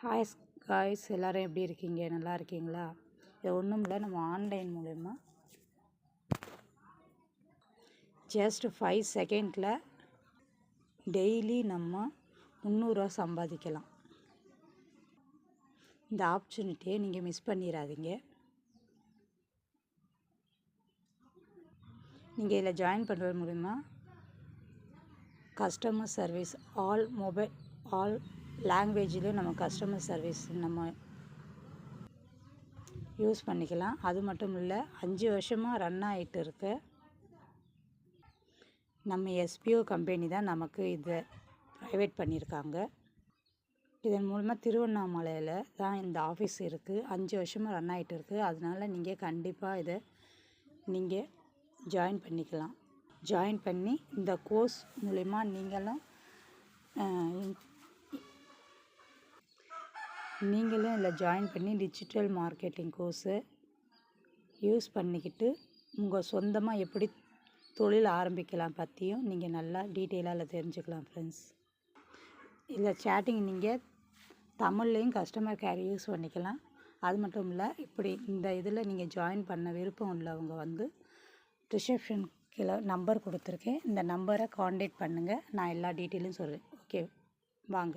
Hi guys எல்லோரும் எப்படி இருக்கீங்க? நல்லா இருக்கீங்களா? இது ஒன்றும் இல்லை. நம்ம ஆன்லைன் மூலயமா ஜஸ்ட் ஃபைவ் செகண்டில் டெய்லி நம்ம முந்நூறுரூவா சம்பாதிக்கலாம். இந்த ஆப்பர்ச்சுனிட்டியை நீங்கள் மிஸ் பண்ணிடாதீங்க நீங்கள் இதில் ஜாயின் பண்ணுறது மூலிமா customer service all mobile all லாங்குவேஜ்லேயும் நம்ம கஸ்டமர் சர்வீஸ் நம்ம யூஸ் பண்ணிக்கலாம். அது மட்டும் இல்லை அஞ்சு வருஷமாக ரன் ஆகிட்டு இருக்கு நம்ம எஸ்பிஓ கம்பெனி தான் நமக்கு இதை ப்ரைவேட் பண்ணியிருக்காங்க இதன் மூலமாக திருவண்ணாமலையில் தான் இந்த ஆஃபீஸ் இருக்குது அஞ்சு வருஷமாக ரன் ஆகிட்டு இருக்குது அதனால் நீங்கள் கண்டிப்பாக இதை நீங்கள் ஜாயின் பண்ணிக்கலாம். ஜாயின் பண்ணி இந்த கோர்ஸ் மூலிமா நீங்களும் நீங்களும் இதில் ஜாயின் பண்ணி டிஜிட்டல் மார்க்கெட்டிங் கோர்ஸு யூஸ் பண்ணிக்கிட்டு உங்கள் சொந்தமாக எப்படி தொழில் ஆரம்பிக்கலாம் பற்றியும் நீங்கள் நல்லா டீட்டெயிலாக அதில் தெரிஞ்சுக்கலாம் ஃப்ரெண்ட்ஸ் இதில் சேட்டிங் நீங்கள் தமிழ்லேயும் கஸ்டமர் கேர் யூஸ் பண்ணிக்கலாம். அது மட்டும் இல்லை இப்படி இந்த இதில் நீங்கள் ஜாயின் பண்ண விருப்பம் உள்ளவங்க வந்து ரிசப்ஷன் கீழே நம்பர் கொடுத்துருக்கேன். இந்த நம்பரை காண்டாக்ட் பண்ணுங்கள் நான் எல்லா டீட்டெயிலும் சொல்கிறேன் ஓகே வாங்க.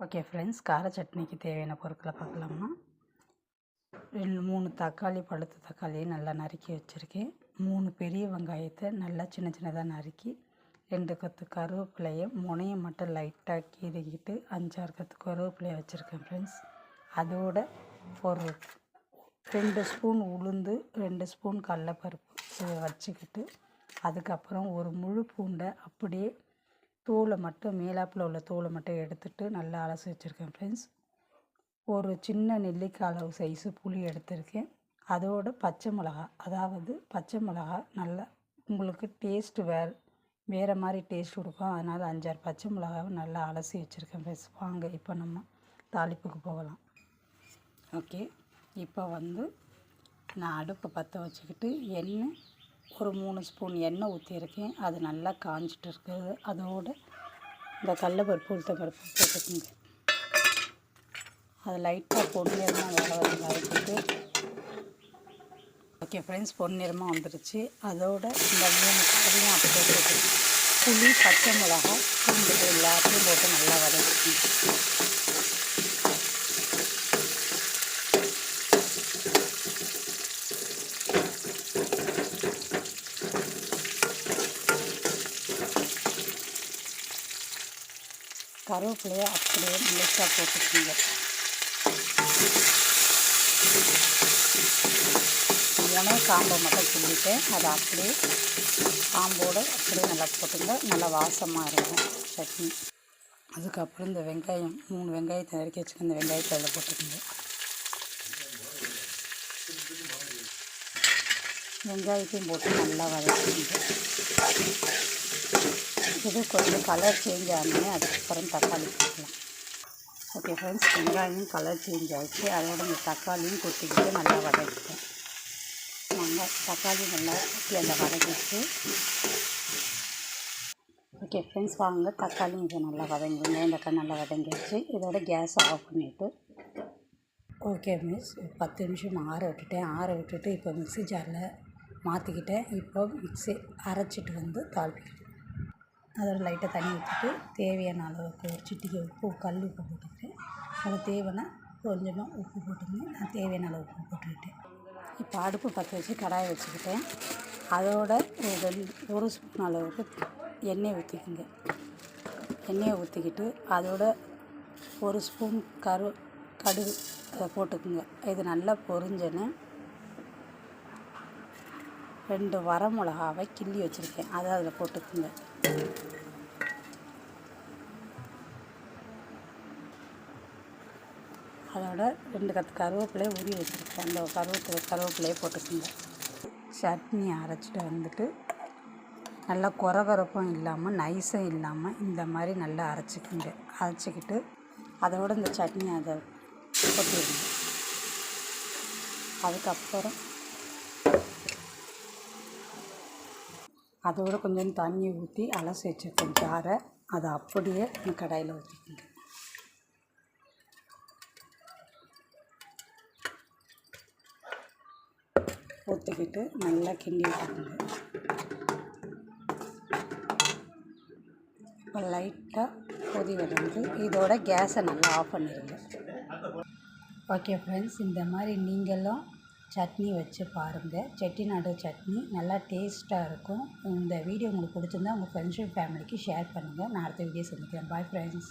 ஓகே ஃப்ரெண்ட்ஸ் கார சட்னிக்கு தேவையான பொருட்களை பார்க்கலாமா? ரெண்டு மூணு தக்காளி பழுத்த தக்காளியை நல்லா நறுக்கி வச்சுருக்கேன் மூணு பெரிய வெங்காயத்தை நல்லா சின்ன சின்னதாக நறுக்கி ரெண்டு கத்து கருவேப்பிலையை முனையை மட்டும் லைட்டாக கீறிக்கிட்டு அஞ்சாறு கத்து கருவேப்பிலையை வச்சுருக்கேன் ஃப்ரெண்ட்ஸ் அதோட ஒரு ரெண்டு ஸ்பூன் உளுந்து ரெண்டு ஸ்பூன் கடலப்பருப்பு இதை வச்சுக்கிட்டு அதுக்கப்புறம் ஒரு முழு பூண்டை அப்படியே தோலை மட்டும் மேலாப்பில் உள்ள தோலை மட்டும் எடுத்துட்டு நல்லா அலசி வச்சுருக்கேன் ஃப்ரெண்ட்ஸ் ஒரு சின்ன நெல்லிக்காய் அளவு சைஸு புளி எடுத்திருக்கேன். அதோட பச்சை மிளகா அதாவது பச்சை மிளகா நல்லா உங்களுக்கு டேஸ்ட்டு வேறு வேறு மாதிரி டேஸ்ட் கொடுக்கும். அதனால் அஞ்சாறு பச்சை மிளகாவை நல்லா அலசி வச்சுருக்கேன் ஃப்ரெண்ட்ஸ் வாங்க இப்போ நம்ம தாளிப்புக்கு போகலாம். ஓகே இப்போ வந்து நான் அடுப்பை பற்ற வச்சுக்கிட்டு எண்ணெய் ஒரு மூணு ஸ்பூன் எண்ணெய் ஊற்றியிருக்கேன் அது நல்லா காஞ்சிட்டு இருக்குது அதோடு இந்த கடலப்பருப்பு உளுத்தம்பருப்பு போட்டுக்கோங்க. அது லைட்டாக பொன்னிறமாக வேக வச்சு வதக்கிட்டு ஓகே ஃப்ரெண்ட்ஸ் பொன்னிறமாக வந்துருச்சு. அதோட இந்த மூணு காரையும் அப்படியே போட்டு புளி பச்சை மிளகா பூண்டு எல்லாத்தையும் போட்டு நல்லா வதக்கிக்கணும் கருவேப்பிலையை அப்படியே முழுசாக போட்டுக்கோங்க. முனை காம்பை மட்டும் கிள்ளிட்டேன் அதை அப்படியே காம்போடு அப்படியே நல்லா போட்டுங்க நல்லா வாசமாக இருக்கும் சட்னி. அதுக்கப்புறம் இந்த வெங்காயம் மூணு வெங்காயத்தை நறுக்கி வச்சுக்க இந்த வெங்காயத்தை அதில் போட்டுக்கோங்க. வெங்காயத்தையும் போட்டு நல்லா வதக்கிங்க இது கொஞ்சம் கலர் சேஞ்ச் ஆனோடனே அதுக்கப்புறம் தக்காளி போட்டுக்கலாம். ஓகே ஃப்ரெண்ட்ஸ் வெங்காயம் கலர் சேஞ்ச் ஆகிடுச்சு அதோட இந்த தக்காளியும் கொட்டிக்கிட்டு நல்லா வதக்கிட்டேன். நாங்கள் தக்காளி நல்லா கொட்டி வதக்கிட்டு. ஓகே ஃப்ரெண்ட்ஸ் வாங்க தக்காளி இதை நல்லா வதங்கிங்க. இந்த நல்லா வதங்கிடுச்சு. இதோட கேஸ் ஆஃப் பண்ணிவிட்டு ஓகே மிஸ் பத்து நிமிஷம் ஆற விட்டுட்டேன். ஆற விட்டுட்டு இப்போ மிக்ஸி ஜாரில் மாற்றிக்கிட்டேன் இப்போ மிக்ஸி அரைச்சிட்டு வந்து தாளிப்பிக்கிறேன் அதோட லைட்டாக தண்ணி ஊற்றிட்டு தேவையான அளவுக்கு ஒரு சிட்டிக்கு உப்பு கல் உப்பு போட்டுக்கிறேன் அது தேவைன்னா கொஞ்சமாக உப்பு போட்டுங்க நான் தேவையான அளவு உப்பு போட்டுக்கிட்டேன். இப்போ அடுப்பு பற்ற வச்சு கடாயை வச்சுக்கிட்டேன். அதோட ஒரு ஒரு ஸ்பூன் அளவுக்கு எண்ணெய் ஊற்றிக்குங்க எண்ணெயை ஊற்றிக்கிட்டு அதோட ஒரு ஸ்பூன் கரு கடுகு அதை போட்டுக்குங்க. இது நல்லா பொரிஞ்சோன்னு ரெண்டு வரமிளகாவை கிள்ளி வச்சுருக்கேன். அதை அதில் போட்டுக்குங்க. அதோட ரெண்டு கத்து கருவேப்பிலையை உரி வச்சுருக்கேன். அந்த கருவேப்பிலை கருவேப்பிலையை போட்டுக்கோங்க. சட்னி அரைச்சிட்டு வந்துட்டு நல்லா குறகுறப்பும் இல்லாமல் நைஸும் இல்லாமல் இந்த மாதிரி நல்லா அரைச்சிக்கிங்க. அரைச்சிக்கிட்டு அதோட இந்த சட்னி அதை கொட்டிடுங்க அதுக்கப்புறம் அதோட கொஞ்சம் தண்ணி ஊற்றி அலசி வச்சுருக்கேன் ஜாரை. அதை அப்படியே இந்த கடாயில் ஊற்றிக்கோங்க ஊற்றிக்கிட்டு நல்லா கிண்டி விட்டுக்கோங்க. இப்போ லைட்டாக கொதி வருது இதோட கேஸை நல்லா ஆஃப் பண்ணிடுங்க. ஓகே ஃப்ரெண்ட்ஸ் இந்த மாதிரி நீங்களும் சட்னி வச்சு பாருங்கள் செட்டிநாடு சட்னி நல்லா டேஸ்ட்டாக இருக்கும். இந்த வீடியோ உங்களுக்கு பிடிச்சிருந்தா உங்கள் ஃப்ரெண்ட்ஷிப் ஃபேமிலிக்கு ஷேர் பண்ணுங்கள் நான் அடுத்த வீடியோ சந்திக்கிறேன். Bye friends